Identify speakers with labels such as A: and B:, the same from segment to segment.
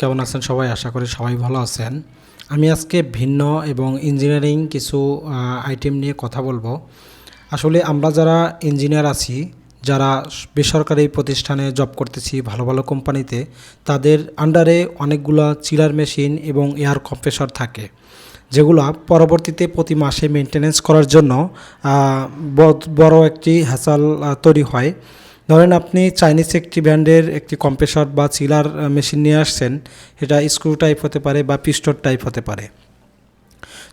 A: কেমন আছেন সবাই? আশা করি সবাই ভালো আছেন। আমি আজকে ভিন্ন এবং ইঞ্জিনিয়ারিং কিছু আইটেম নিয়ে কথা বলব। আসলে আমরা যারা ইঞ্জিনিয়ার আছি, যারা বেসরকারি প্রতিষ্ঠানে জব করতেছি, ভালো ভালো কোম্পানিতে, তাদের আন্ডারে অনেকগুলা চিলার মেশিন এবং এয়ার কম্প্রেসর থাকে, যেগুলো পরবর্তীতে প্রতি মাসে মেনটেনেন্স করার জন্য বড় একটি হ্যাসাল তৈরি হয়। ধরেন আপনি চাইনিজ একটি ব্র্যান্ডের একটি কম্প্রেসর বা চিলার মেশিন নিয়ে আসছেন এটা স্ক্রু টাইপ হতে পারে বা পিস্টন টাইপ হতে পারে।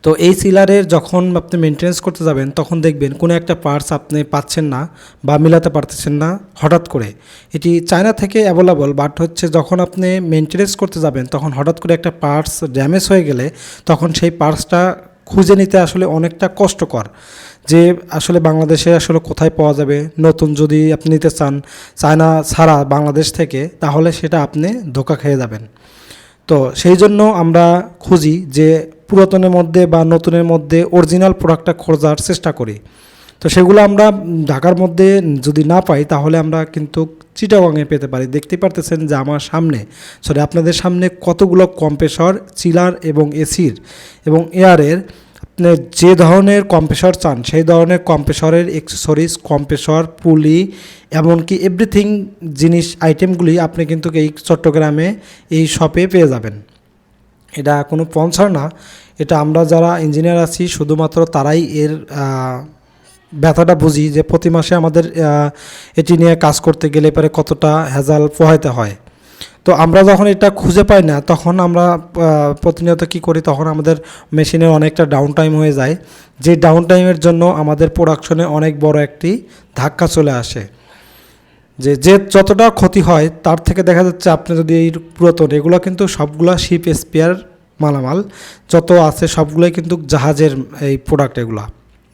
A: তো এই সিলারের যখন আপনি মেনটেন্স করতে যাবেন, তখন দেখবেন কোনো একটা পার্টস আপনি পাচ্ছেন না বা মিলাতে পারতেছেন না হঠাৎ করে। এটি চায়না থেকে অ্যাভেলেবল বাট হচ্ছে যখন আপনি মেনটেনেন্স করতে যাবেন, তখন হঠাৎ করে একটা পার্টস ড্যামেজ হয়ে গেলে, তখন সেই পার্টসটা খুঁজে নিতে আসলে অনেকটা কষ্টকর। যে আসলে বাংলাদেশে আসলে কোথায় পাওয়া যাবে, নতুন যদি আপনি নিতে চান চায়না ছাড়া বাংলাদেশ থেকে, তাহলে সেটা আপনি ধোকা খেয়ে যাবেন। তো সেই জন্য আমরা খুঁজি যে পুরাতনের মধ্যে বা নতুনের মধ্যে অরিজিনাল প্রোডাক্টটা খোঁজার চেষ্টা করি। তো সেগুলো আমরা ঢাকার মধ্যে যদি না পাই, তাহলে আমরা কিন্তু চিটাগংয়ে পেতে পারি। দেখতে পারতেছেন যে আমার সামনে সরি আপনাদের সামনে কতগুলো কম্প্রেসর চিলার এবং এসির এবং এয়ারের যে ধরনের কম্প্রেসর চান, সেই ধরনের কম্প্রেসরের এক্সেসরিজ কম্প্রেসর পুলি এমনকি এভরিথিং জিনিস আইটেমগুলি আপনি কিন্তু এই চট্টগ্রামে এই শপে পেয়ে যাবেন। এটা কোনো স্পন্সর না। এটা আমরা যারা ইঞ্জিনিয়ার আছি, শুধুমাত্র তারাই এর ব্যথাটা বুঝি যে প্রতি মাসে আমাদের এটি নিয়ে কাজ করতে গেলে পরে কতটা হেজাল পোহাইতে হয়। তো আমরা যখন এটা খুঁজে পাই না, তখন আমরা প্রতিনিয়ত কি করি, তখন আমাদের মেশিনের অনেকটা ডাউন টাইম হয়ে যায়। যে ডাউন টাইমের জন্য আমাদের প্রোডাকশনে অনেক বড় একটি ধাক্কা চলে আসে। যে যে যতটা ক্ষতি হয়, তার থেকে দেখা যাচ্ছে আপনি যদি এই পুরাতন, এগুলো কিন্তু সবগুলা শিপ স্পেয়ার মালামাল, যত আছে সবগুলোই কিন্তু জাহাজের এই প্রোডাক্ট এগুলা।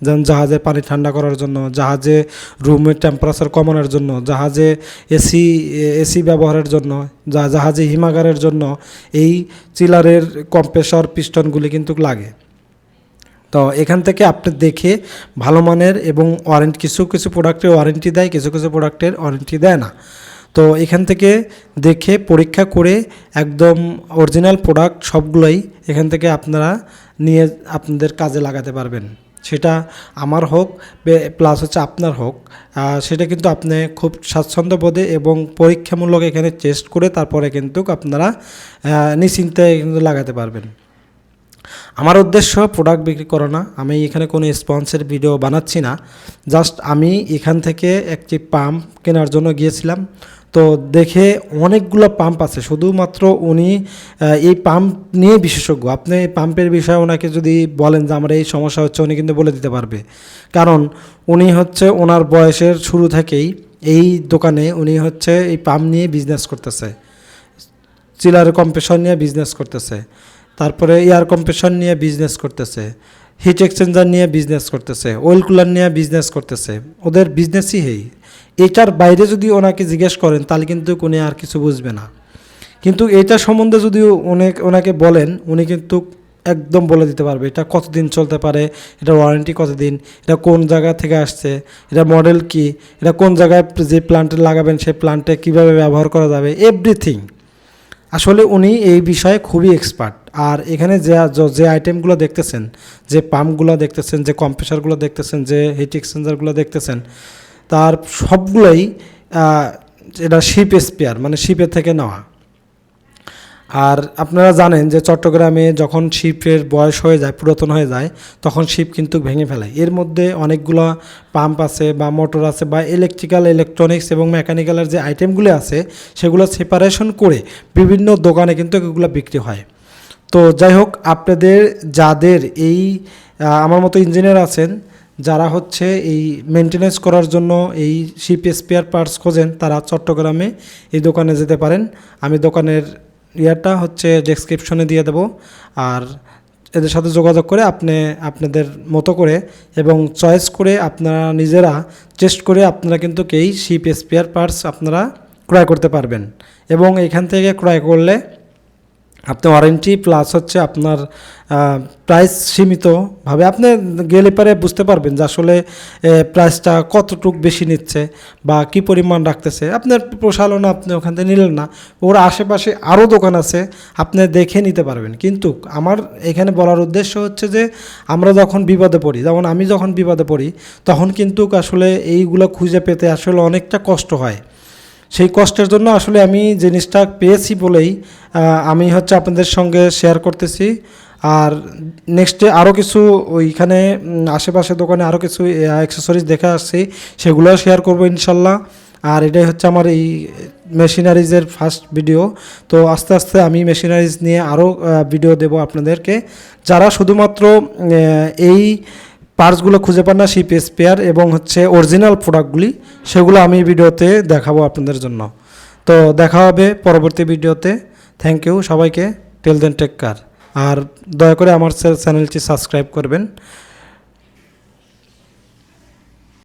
A: যেমন জাহাজে পানি ঠান্ডা করার জন্য, জাহাজে রুমের টেম্পারেচার কমানোর জন্য, জাহাজে এসি এসি ব্যবহারের জন্য, যা জাহাজে হিমাগারের জন্য এই চিলারের কম্প্রেসর পিস্টনগুলি কিন্তু লাগে। তো এখান থেকে আপনি দেখে ভালো মানের এবং ওয়ারেন্টি কিছু কিছু প্রোডাক্টের ওয়ারেন্টি দেয়, কিছু কিছু প্রোডাক্টের ওয়ারেন্টি দেয় না। তো এখান থেকে দেখে পরীক্ষা করে একদম অরিজিনাল প্রোডাক্ট সবগুলোই এখান থেকে আপনারা নিয়ে আপনাদের কাজে লাগাতে পারবেন। সেটা আমার হোক প্লাস হচ্ছে আপনার হোক। সেটা কিন্তু আপনি খুব স্বাচ্ছন্দ্য বোধে এবং পরীক্ষামূলক এখানে টেস্ট করে তারপরে কিন্তু আপনারা নিশ্চিন্তে কিন্তু লাগাতে পারবেন। আমার উদ্দেশ্য প্রোডাক্ট বিক্রি করা না। আমি এখানে কোনো স্পন্সের ভিডিও বানাচ্ছি না। জাস্ট আমি এখান থেকে একটি পাম্প কেনার জন্য গিয়েছিলাম। তো দেখে অনেকগুলো পাম্প আছে। শুধুমাত্র উনি এই পাম্প নিয়ে বিশেষজ্ঞ। আপনি এই পাম্পের বিষয়ে ওনাকে যদি বলেন যে আমার এই সমস্যা হচ্ছে, উনি কিন্তু বলে দিতে পারবে। কারণ উনি হচ্ছে ওনার বয়সের শুরু থেকেই এই দোকানে উনি হচ্ছে এই পাম্প নিয়ে বিজনেস করতেছে। চিলার কম্প্রেসর নিয়ে বিজনেস করতেছে। তারপরে এয়ার কম্প্রেসর নিয়ে বিজনেস করতেছে হিট এক্সচেঞ্জার নিয়ে বিজনেস করতেছে অয়েল কুলার নিয়ে বিজনেস করতেছে, ওদের বিজনেসই হেই। এটার বাইরে যদি ওনাকে জিজ্ঞেস করেন, তাহলে কিন্তু উনি আর কিছু বুঝবে না। কিন্তু এটা সম্বন্ধে যদি অনেক, ওনাকে বলেন, উনি কিন্তু একদম বলে দিতে পারবে, এটা কতদিন চলতে পারে, এটা ওয়ারেন্টি কতদিন, এটা কোন জায়গা থেকে আসছে, এটা মডেল কি, এটা কোন জায়গায় যে প্লান্টে লাগাবেন সেই প্লান্টে কীভাবে ব্যবহার করা যাবে এভরিথিং আসলে উনি এই বিষয়ে খুবই এক্সপার্ট আর এখানে যে যে আইটেমগুলো দেখতেছেন, যে পাম্পগুলো দেখতেছেন, যে কম্প্রেসারগুলো দেখতেছেন, যে হিট এক্সচেঞ্জারগুলো দেখতেছেন, তার সবগুলোই এটা শিপ স্পেয়ার মানে শিপের থেকে নেওয়া। আর আপনারা জানেন যে চট্টগ্রামে যখন শিপের বয়স হয়ে যায়, পুরাতন হয়ে যায়, তখন শিপ কিন্তু ভেঙে ফেলে। এর মধ্যে অনেকগুলো পাম্প আছে বা মোটর আছে বা ইলেকট্রিক্যাল ইলেকট্রনিক্স এবং মেকানিক্যালের যে আইটেমগুলো আছে, সেগুলো সেপারেশন করে বিভিন্ন দোকানে কিন্তু এগুলো বিক্রি হয়। তো যাই হোক, আপনাদের, যাদের এই আমার মতো ইঞ্জিনিয়ার আছেন, যারা হচ্ছে এই মেনটেনেন্স করার জন্য এই শিপ স্পেয়ার পার্টস খোঁজেন, তারা চট্টগ্রামে এই দোকানে যেতে পারেন। আমি দোকানের ইয়ারটা হচ্ছে ডেসক্রিপশনে দিয়ে দেব। আর এদের সাথে যোগাযোগ করে আপনি আপনাদের মতো করে এবং চয়েস করে আপনারা নিজেরা টেস্ট করে আপনারা কিন্তু কেই শিপ স্পেয়ার পার্টস আপনারা ক্রয় করতে পারবেন। এবং এখান থেকে ক্রয় করলে আপনি ওয়ারেন্টি প্লাস হচ্ছে আপনার প্রাইস সীমিতভাবে। আপনি গেলে পরে বুঝতে পারবেন যে আসলে প্রাইসটা কতটুক বেশি নিচ্ছে বা কি পরিমাণ রাখতেছে। আপনার না আপনি ওখান থেকে নিলেন না, ওর আশেপাশে আরও দোকান আছে, আপনি দেখে নিতে পারবেন। কিন্তু আমার এখানে বলার উদ্দেশ্য হচ্ছে যে, আমরা যখন বিপদে পড়ি, যেমন আমি যখন বিপদে পড়ি, তখন কিন্তু আসলে এইগুলো খুঁজে পেতে আসলে অনেকটা কষ্ট হয়। সেই কষ্টের জন্য আসলে আমি জিনিসটা পেয়েছি বলেই আমি হচ্ছে আপনাদের সঙ্গে শেয়ার করতেছি। আর নেক্সটে আরও কিছু ওইখানে আশেপাশে দোকানে আরও কিছু অ্যাক্সেসরিজ দেখে আসছি, সেগুলোও শেয়ার করব ইনশাল্লাহ। আর এটাই হচ্ছে আমার এই মেশিনারিজের ফার্স্ট ভিডিও তো আস্তে আস্তে আমি মেশিনারিজ নিয়ে আরও ভিডিও দেব আপনাদেরকে। যারা শুধুমাত্র এই পার্টসগুলো খুঁজে পান না শিপ স্পেয়ার এবং হচ্ছে অরিজিনাল প্রোডাক্টগুলি সেগুলো আমি ভিডিওতে দেখাবো আপনাদের জন্য। তো দেখা হবে পরবর্তী ভিডিওতে। থ্যাংক ইউ সবাইকে। টেল দেন টেক কার আর দয়া করে আমার চ্যানেলটি সাবস্ক্রাইব করবেন।